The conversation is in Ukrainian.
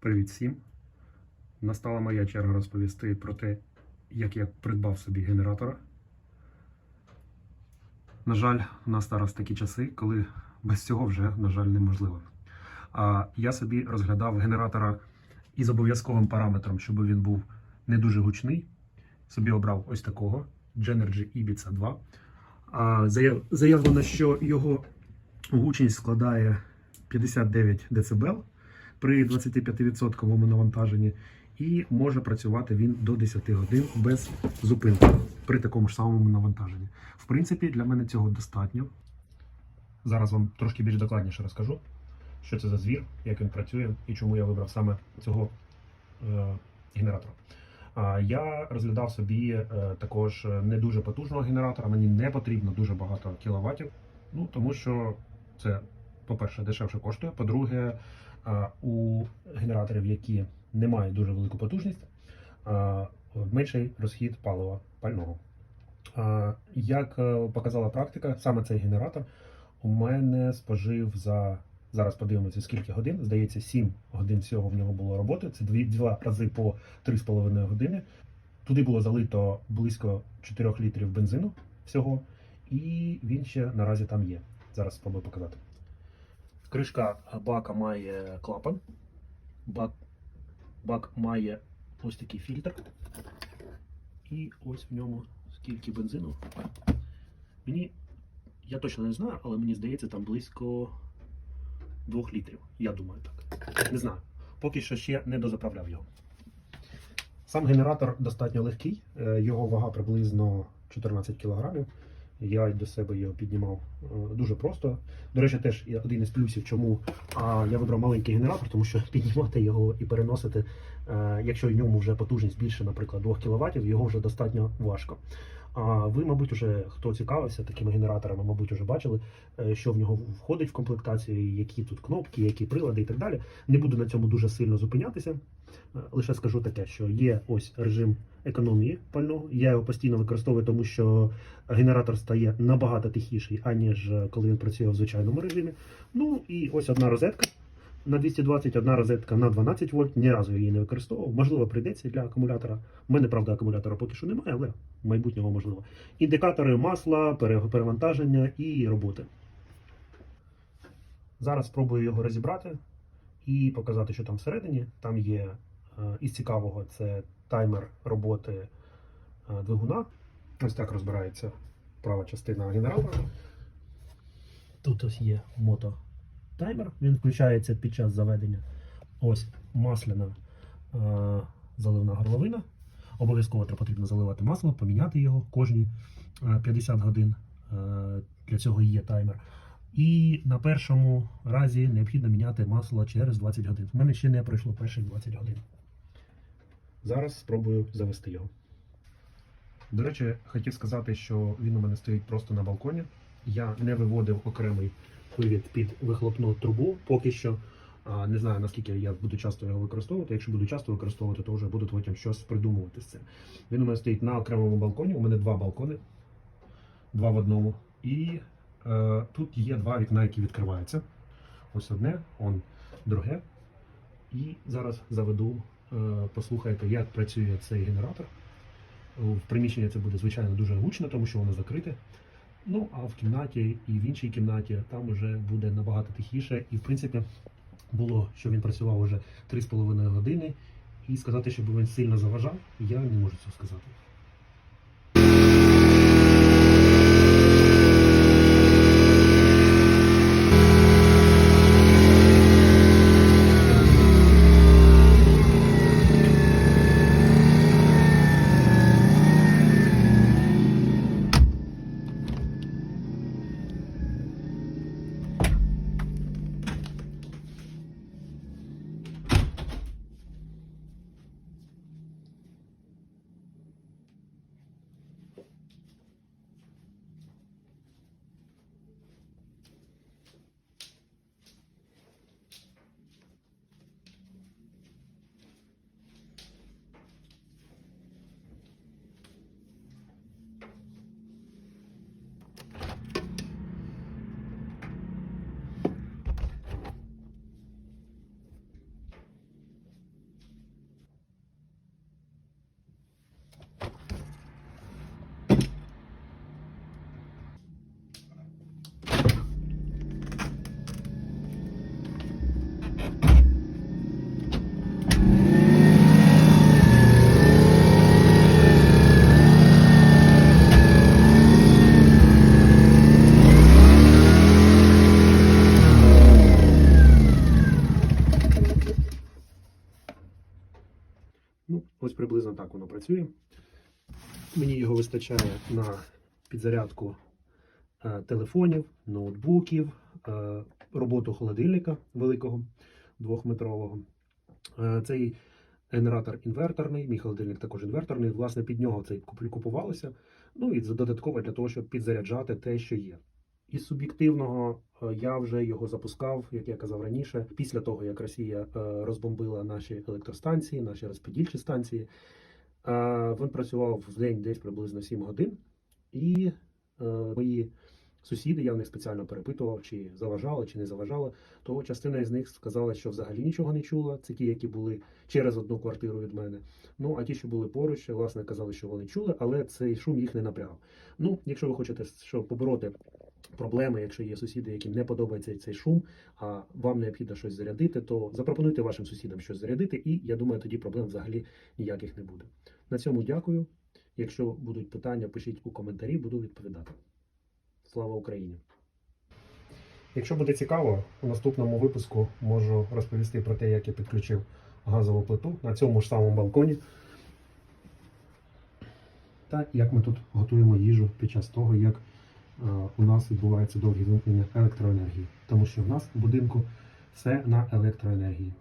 Привіт всім! Настала моя черга розповісти про те, як я придбав собі генератора. На жаль, у нас зараз такі часи, коли без цього вже, на жаль, неможливо. А я собі розглядав генератора із обов'язковим параметром, щоб він був не дуже гучний. Собі обрав ось такого Genergy Ibiza 2. А, заяв- Заявлено, що його гучність складає 59 дБ при 25% навантаженні, і може працювати він до 10 годин без зупинки при такому ж самому навантаженні. В принципі, для мене цього достатньо. Зараз вам трошки більш докладніше розкажу, що це за звір, як він працює і чому я вибрав саме цього е, генератора. Я розглядав собі е, також не дуже потужного генератора. Мені не потрібно дуже багато кіловатів. Ну тому що це, по-перше, дешевше коштує. По-друге, у генераторів, які не мають дуже велику потужність, менший розхід палива пального. Як е, показала практика, саме цей генератор у мене спожив за зараз подивимося скільки годин. Здається, 7 годин всього в нього було роботи. Це дві два рази по 3,5 години. Туди було залито близько 4 літрів бензину всього, і він ще наразі там є. Зараз спробую показати. Кришка бака має клапан. Бак, бак має ось такий фільтр. І ось в ньому скільки бензину. Мені, я точно не знаю, але мені здається, там близько 2 літрів. Я думаю так. Не знаю. Поки що ще не дозаправляв його. Сам генератор достатньо легкий, е, його вага приблизно 14 кг. Я до себе його піднімав е, дуже просто. До речі, теж один із плюсів, чому я вибрав маленький генератор, тому що піднімати його і переносити, е, якщо в ньому вже потужність більше, наприклад, 2 кВт, його вже достатньо важко. А ви, мабуть, уже хто цікавився такими генераторами, мабуть, вже бачили, е, що в нього входить в комплектацію, які тут кнопки, які прилади і так далі. Не буду на цьому дуже сильно зупинятися. Е, Лише скажу таке, що є ось режим економії пального. Я його постійно використовую, тому що генератор стає набагато тихіший, аніж е, коли він працює в звичайному режимі. Ну і ось одна розетка на 220, одна розетка на 12 вольт. Ні разу її не використовував. Можливо, прийдеться для акумулятора. У мене, правда, акумулятора поки що немає, але майбутнього можливо. Індикатори масла, перевантаження і роботи. Зараз спробую його розібрати і показати, що там всередині. Там є е, із цікавого це таймер роботи е, двигуна. Ось так розбирається права частина генератора. Тут ось є мото таймер, він включається під час заведення. Ось масляна е, заливна горловина. Обов'язково потрібно заливати масло, поміняти його кожні е, 50 годин. Е, для цього є таймер. І на першому разі необхідно міняти масло через 20 годин. У мене ще не пройшло перших 20 годин. Зараз спробую завести його. До речі, хотів сказати, що він у мене стоїть просто на балконі. Я не виводив окремий вивід під вихлопну трубу поки що. Не знаю наскільки я буду часто його використовувати. Якщо буду часто використовувати, то вже буду потім щось придумувати з цим. Він у мене стоїть на окремому балконі. У мене два балкони, два в одному. І е, тут є два вікна, які відкриваються. Ось одне, он друге. І зараз заведу, е, послухайте, як працює цей генератор. В приміщенні це буде, звичайно, дуже гучно, тому що воно закрите. Ну, а в кімнаті і в іншій кімнаті там вже буде набагато тихіше. І, в принципі, було, що він працював уже 3,5 години. І сказати, щоб він сильно заважав, я не можу цього сказати. Приблизно так воно працює. Мені його вистачає на підзарядку е, телефонів, ноутбуків, е, роботу холодильника великого двохметрового. Е, Цей генератор інверторний, мій холодильник також інверторний. Власне, під нього цей купувалося. Ну і додатково для того, щоб підзаряджати те, що є. Із суб'єктивного е, я вже його запускав, як я казав раніше, після того як Росія е, розбомбила наші електростанції, наші розподільчі станції. Е, Він працював в день десь приблизно 7 годин, і мої сусіди, я в них спеціально перепитував, чи заважало, чи не заважало. То частина із них сказала, що взагалі нічого не чула. Це ті, які були через одну квартиру від мене. Ну а ті, що були поруч, власне казали, що вони чули, але цей шум їх не напрягав. Ну, якщо ви хочете щоб побороти проблеми, якщо є сусіди, яким не подобається цей шум, а вам необхідно щось зарядити, то запропонуйте вашим сусідам щось зарядити, і я думаю, тоді проблем взагалі ніяких не буде. На цьому дякую. Якщо будуть питання, пишіть у коментарі, буду відповідати. Слава Україні! Якщо буде цікаво, у наступному випуску можу розповісти про те, як я підключив газову плиту на цьому ж самому балконі. Та як ми тут готуємо їжу під час того, як у нас відбувається довгі вимкнення електроенергії. Тому що в нас в будинку все на електроенергії.